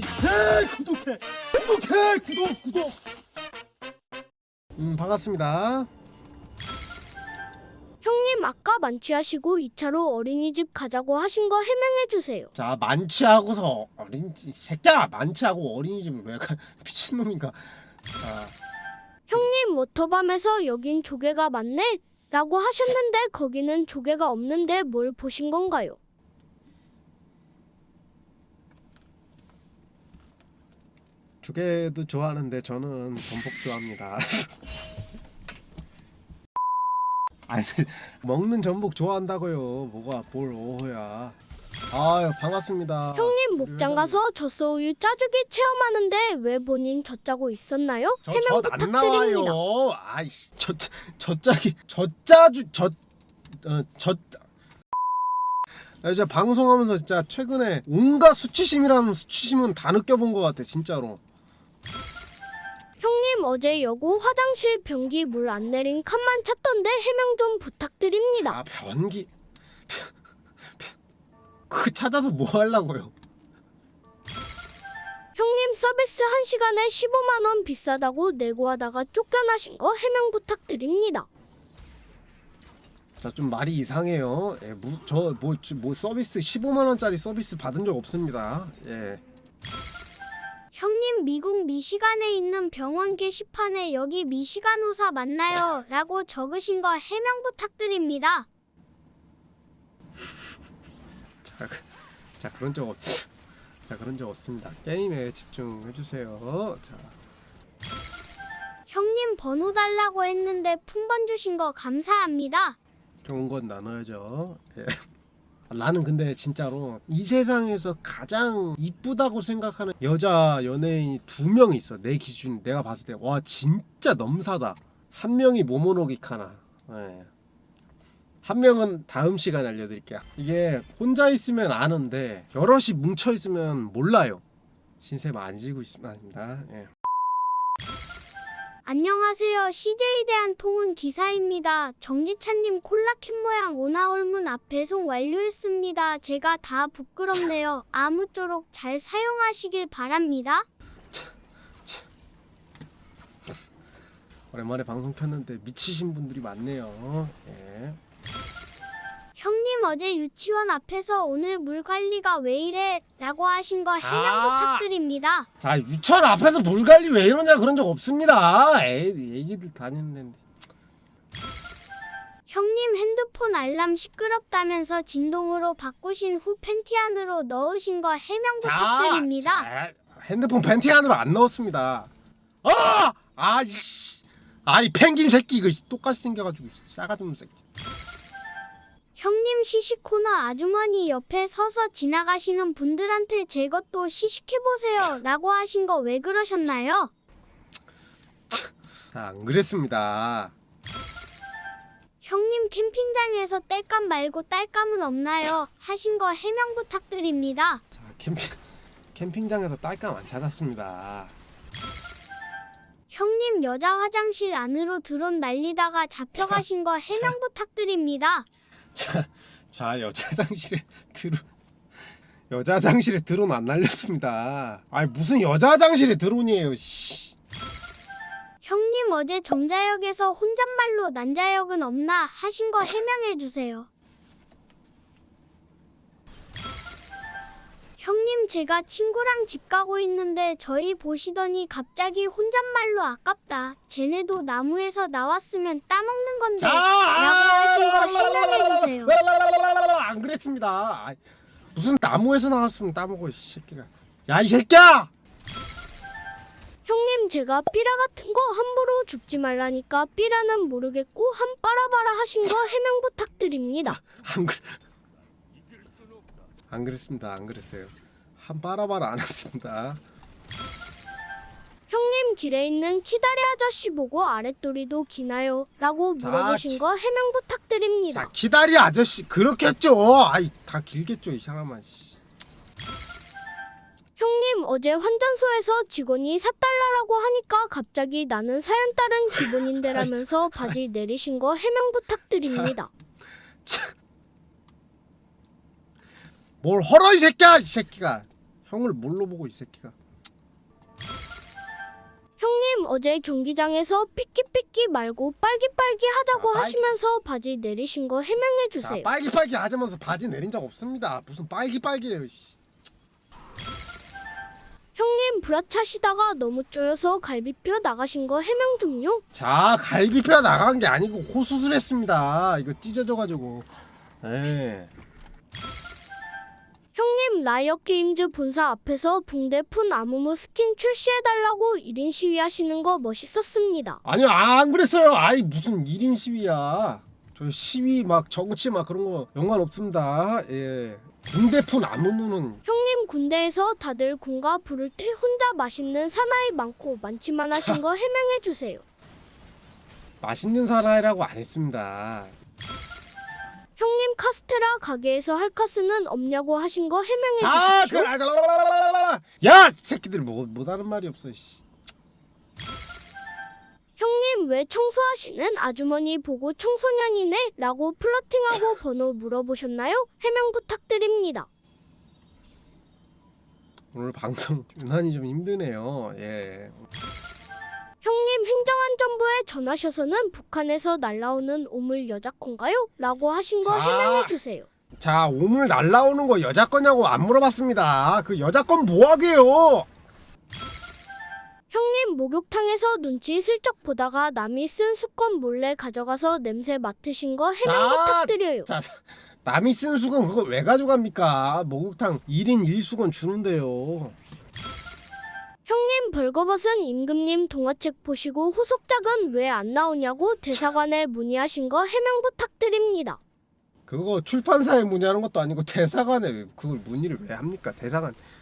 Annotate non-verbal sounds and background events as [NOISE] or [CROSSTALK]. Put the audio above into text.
구독해 구독해 구독해 구독 구독 음 반갑습니다 형님 아까 만취하시고 2차로 어린이집 가자고 하신 거 해명해 주세요. 자 만취하고서 어린 새끼야 만취하고 어린이집을 왜 가? [LAUGHS] 미친놈인가 자 형님 워터밤에서 여긴 조개가 많네? 라고 하셨는데 거기는 조개가 없는데 뭘 보신 건가요? 조개도 좋아하는데 저는 전복 좋아합니다 [LAUGHS] 아니 먹는 전복 좋아한다고요 뭐가 뭘 오호야 아유 반갑습니다 형님 목장. 가서 젖소우유 짜주기 체험하는데 왜 본인 젖짜고 있었나요? 해명 저젖안 부탁드립니다. 나와요. 아이씨 저 저짝이 저짜주 저어저 아, 이제 방송하면서 진짜 최근에 온갖 수치심이라는 수치심은 다 느껴본 것 같아 진짜로. 형님 어제 여고 화장실 변기 물 안 내린 칸만 찾던데 해명 좀 부탁드립니다. 아 변기 그 찾아서 뭐 하려고요? 형님 서비스 1시간에 15만 원 비싸다고 내고 하다가 쫓겨나신 거 해명 부탁드립니다. 자 좀 말이 이상해요. 예, 저뭐 뭐 서비스 15만 원짜리 서비스 받은 적 없습니다. 예. 형님 미국 미시간에 있는 병원 게시판에 여기 미시간 의사 맞나요? [LAUGHS] 라고 적으신 거 해명 부탁드립니다. 자, 그- 자 그런 적 없. 자 그런 적 없습니다. 게임에 집중해 주세요. 자. 형님 번호 달라고 했는데 품번 주신 거 감사합니다. 좋은 건 나눠야죠. 예. 나는 근데 진짜로 이 세상에서 가장 이쁘다고 생각하는 여자 연예인이 두명 있어. 내 기준 내가 봤을 때 와 진짜 넘사다. 한 명이 모모노기 카나. 예. 한 명은 다음 시간에 알려드릴게요. 이게 혼자 있으면 아는데 여럿이 뭉쳐 있으면 몰라요. 신세 많이 지고 있습니다. 예. 안녕하세요. CJ에 대한 통은 기사입니다. 정지찬님 콜라캔 모양 오나올문 앞 배송 완료했습니다. 제가 다 부끄럽네요. 아무쪼록 잘 사용하시길 바랍니다. 오랜만에 방송 켰는데 미치신 분들이 많네요. 예. 어제 유치원 앞에서 오늘 물 관리가 왜 이래? 라고 하신 거 해명 아. 부탁드립니다. 자 유치원 앞에서 물 관리 왜 이러냐 그런 적 없습니다. 에이 애기들 다니는데 형님 핸드폰 알람 시끄럽다면서 진동으로 바꾸신 후 팬티 안으로 넣으신 거 해명 부탁드립니다. 자, 핸드폰 팬티 안으로 안 넣었습니다. 아! 아이씨. 아이 펭귄 새끼 이거 똑같이 생겨가지고 싸가지 없는 새끼. 형님 시식 코너 아주머니 옆에 서서 지나가시는 분들한테 제 것도 시식해보세요 라고 하신 거 왜 그러셨나요? 자, 안 그랬습니다. 형님 캠핑장에서 땔감 말고 딸감은 없나요? 하신 거 해명 부탁드립니다. 자, 캠핑 캠핑장에서 딸감 안 찾았습니다. 형님 여자 화장실 안으로 드론 날리다가 잡혀가신 거 해명 부탁드립니다. 자, 자 여자 화장실에 들어 여자 화장실에 드론 안 날렸습니다. 아니 무슨 여자 화장실에 드론이에요. 씨. 형님 어제 정자역에서 혼잣말로 난자역은 없나 하신 거 해명해 주세요. 형님 제가 친구랑 집 가고 있는데 저희 보시더니 갑자기 혼잣말로 아깝다. 쟤네도 나무에서 나왔으면 따먹는 건데 자, 라고 하신 거 해명해 주세요. 안 그랬습니다. 아이, 무슨 나무에서 나왔으면 따먹어 이 새끼가. 야 이 새끼야! 형님 제가 삐라 같은 거 함부로 죽지 말라니까 삐라는 모르겠고 한 빠라바라 하신 거 해명 부탁드립니다. 안 그. 안 그랬습니다. 안 그랬어요. 한 바라바라 안 했습니다. 형님 길에 있는 키다리 아저씨 보고 아랫도리도 기나요? 라고 자, 물어보신 기- 거 해명 부탁드립니다. 자 기다리 아저씨 그렇겠죠. 아이 다 길겠죠 이 사람아. 씨. 형님 어제 환전소에서 직원이 사달라라고 하니까 갑자기 나는 사연 따른 기본인데라면서 [LAUGHS] 바지 내리신 거 해명 부탁드립니다. 뭘 헐어 이 새끼야 이 새끼가. 형을 뭘로 보고 이 새끼가 어제 경기장에서 삐끼삐끼 말고 빨기빨기 하자고 아, 빨기- 하시면서 바지 내리신 거 해명해 자 주세요. 빨기 빨기 하자면서 바지 내린 적 없습니다 무슨 빨기 빨기예요 씨. 형님 브라차시다가 너무 쪼여서 갈비뼈 나가신 거 해명 좀요. 자 갈비뼈 나간 게 아니고 코 수술했습니다 이거 찢어져 가지고 예. 형님 라이어 게임즈 본사 앞에서 붕대 푼 아무무 스킨 출시해달라고 1인 시위하시는 거 멋있었습니다. 아니요 안 그랬어요. 아이 무슨 1인 시위야. 저 시위 막 정치 막 그런 거 연관 없습니다. 예. 군대푼 아무무는. 형님 군대에서 다들 군가 부를 때 혼자 맛있는 사나이 많고 많지만 하신 거 해명해 주세요. 맛있는 사나이라고 안 했습니다 카스테라 가게에서 할 카스는 없냐고 하신 거 해명해 자, 주십시오. 그, 아, 자, 라라라라라라. 야, 이 새끼들 뭐 못하는 말이 없어. 씨. 형님 왜 청소하시는 아주머니 보고 청소년이네? 라고 플러팅하고 번호 물어보셨나요? 해명 부탁드립니다. 오늘 방송 [LAUGHS] 유난히 좀 힘드네요. 예. 형님 행정안 전하셔서는 북한에서 날라오는 오물 여자건가요? 라고 하신 거 자. 해명해 주세요. 자, 오물 날라오는 거 여자 거냐고 안 물어봤습니다. 그 여자 건 뭐하게요? 형님 목욕탕에서 눈치 슬쩍 보다가 남이 쓴 수건 몰래 가져가서 냄새 맡으신 거 해명 자, 부탁드려요. 자, 남이 쓴 수건 그거 왜 가져갑니까? 목욕탕 1인 1수건 주는데요. 벌거벗은 임금님 동화책 보시고 후속작은 왜 안 나오냐고 대사관에 문의하신 거 해명 부탁드립니다. 그거 출판사에 문의하는 것도 아니고 대사관에 그걸 문의를 왜 합니까? 대사관